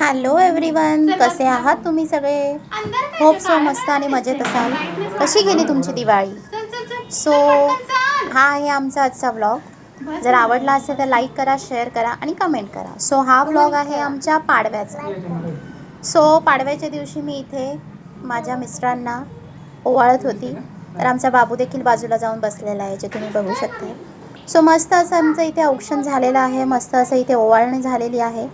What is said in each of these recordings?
Hello everyone कसे आहात तुम्ही सगळे? होप सो मस्त आणि मजेत असाल. कशी गेली तुमची दिवाळी? सो हा आहे आमचा आजचा व्लॉग जर आवडला असेल तर लाईक करा शेअर करा आणि कमेंट करा. सो हा व्लॉग आहे आमच्या पाडव्याचा. सो पाडव्याच्या दिवशी मी इथे माझ्या मिस्टरांना ओवाळत होती. तर आमचा बाबू देखील बाजूला जाऊन बसलेला आहे जे तुम्ही बघू शकता. सो मस्त असं आमचं इथे औक्षण झालेलं आहे. मस्त असं इथे ओवाळणी झालेली आहे.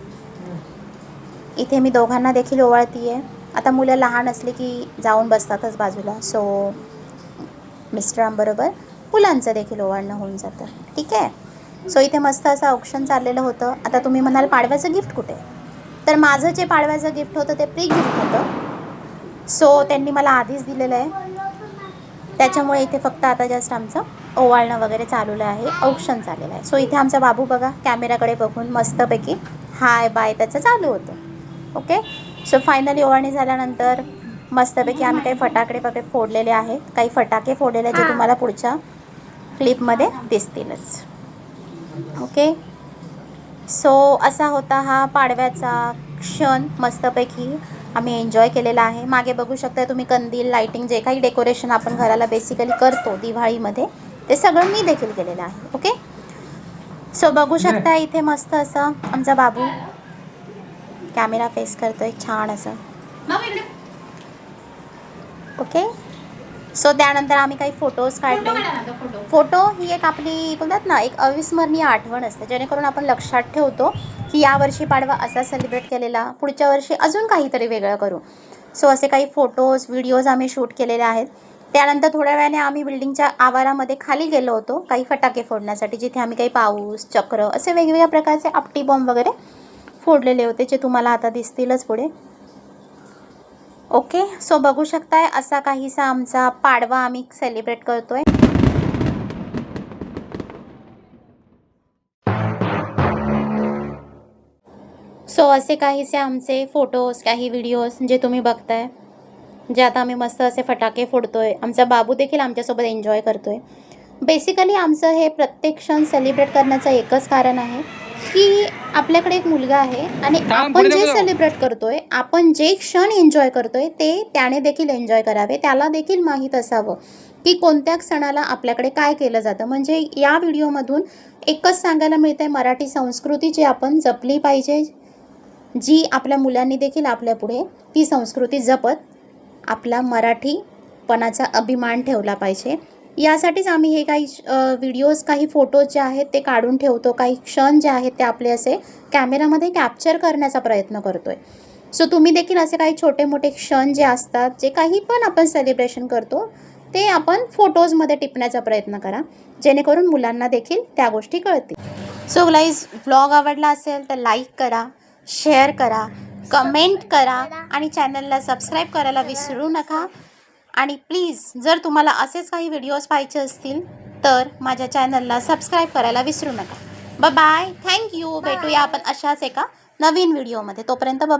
इथे मी दोघांना देखील ओवाळती आहे आता मुलं लहान असली की जाऊन बसतातच बाजूला. सो मिस्टरांबरोबर मुलांचं देखील ओवाळणं होऊन जातं. ठीक आहे? सो इथे मस्त असं ऑप्शन चाललेलं होतं. आता तुम्ही म्हणाल पाडव्याचं गिफ्ट कुठे? तर माझं जे पाडव्याचं गिफ्ट होतं ते प्री गिफ्ट होतं. सो त्यांनी मला आधीच दिलेलं आहे. त्याच्यामुळे इथे फक्त आता जस्ट आमचं ओवाळणं वगैरे चालूलं आहे. औक्षण चाललेलं आहे. सो इथे आमचा बाबू बघा कॅमेराकडे बघून मस्तपैकी हाय बाय त्याचं चालू होतं. ओके? सो फायनली ओवाळणी झाल्यानंतर मस्तपैकी आम्ही काही फटाकडे वगैरे फोडलेले आहेत. काही फटाके फोडलेले जे तुम्हाला पुढच्या क्लिपमध्ये दिसतीलच. ओके? सो असा होता हा पाडव्याचा क्षण. मस्तपैकी आम्ही एन्जॉय केलेला आहे. मागे बघू शकता तुम्ही कंदील लाइटिंग जे काही डेकोरेशन आपण घराला बेसिकली करतो दिवाळीमध्ये ते सगळं मी देखील केलेलं आहे. ओके? सो बघू शकता इथे मस्त असं आमचा बाबू. कॅमेरा फेस करतोय छान असं. ओके सो त्यानंतर आम्ही काही फोटोज काढले. फोटो ही एक आपली बोलतात ना एक अविस्मरणीय आठवण असते. जेणेकरून आपण लक्षात ठेवतो की यावर्षी पाडवा असा सेलिब्रेट केलेला. पुढच्या वर्षी अजून काहीतरी वेगळं करू. सो असे काही फोटोज व्हिडिओज आम्ही शूट केलेले आहेत. त्यानंतर थोड्या वेळाने आम्ही बिल्डिंगच्या आवारामध्ये खाली गेलो होतो काही फटाके फोडण्यासाठी. जिथे आम्ही काही पाऊस चक्र असे वेगवेगळ्या प्रकारचे आपटी बॉम्ब वगैरे फोडलेले होते जे तुम्हाला आता दिसतीलच पुढे. ओके सो बघू शकताय असा काहीसा आमचा पाडवा आम्ही सेलिब्रेट करतोय. सो असे काहीसे आमचे फोटोज काही व्हिडिओज जे तुम्ही बघताय जे आता आम्ही मस्त असे फटाके फोडतोय. आमचा बाबू देखील आमच्यासोबत एन्जॉय करतोय. बेसिकली आमचं हे प्रत्येक क्षण सेलिब्रेट करण्याचं एकच कारण आहे. की आपल्याकडे एक मुलगा आहे आणि आपण जे सेलिब्रेट करतोय आपण जे क्षण एन्जॉय करतोय ते त्याने देखील एन्जॉय करावे. त्याला देखील माहीत असावं की कोणत्या सणाला आपल्याकडे काय केलं जातं. म्हणजे या व्हिडिओमधून एकच सांगायला मिळतंय मराठी संस्कृती जी आपण जपली पाहिजे जी आपल्या मुलांनी देखील आपल्या पुढे ती संस्कृती जपत आपला मराठीपणाचा अभिमान ठेवला पाहिजे. यासाठीच आम्ही हे काही व्हिडिओज काही फोटोज जे आहेत ते काढून ठेवतो. काही क्षण जे आहेत ते आपले असे कॅमेरामध्ये कॅप्चर करण्याचा प्रयत्न करतो आहे सो तुम्ही देखील असे काही छोटे मोठे क्षण जे असतात जे काही पण आपण सेलिब्रेशन करतो ते आपण फोटोजमध्ये टिपण्याचा प्रयत्न करा. जेणेकरून मुलांना देखील त्या गोष्टी कळतील. सो गाईज ब्लॉग आवडला असेल तर लाईक करा शेअर करा कमेंट करा आणि चॅनलला सबस्क्राईब करायला विसरू नका. आणि प्लीज जर तुम्हाला असेच काही व्हिडिओज पाहिजे असतील तर माझ्या चॅनलला सबस्क्राईब करायला विसरू नका. ब बाय थँक्यू भेटूया आपण अशाच एका नवीन व्हिडिओमध्ये. तोपर्यंत बाय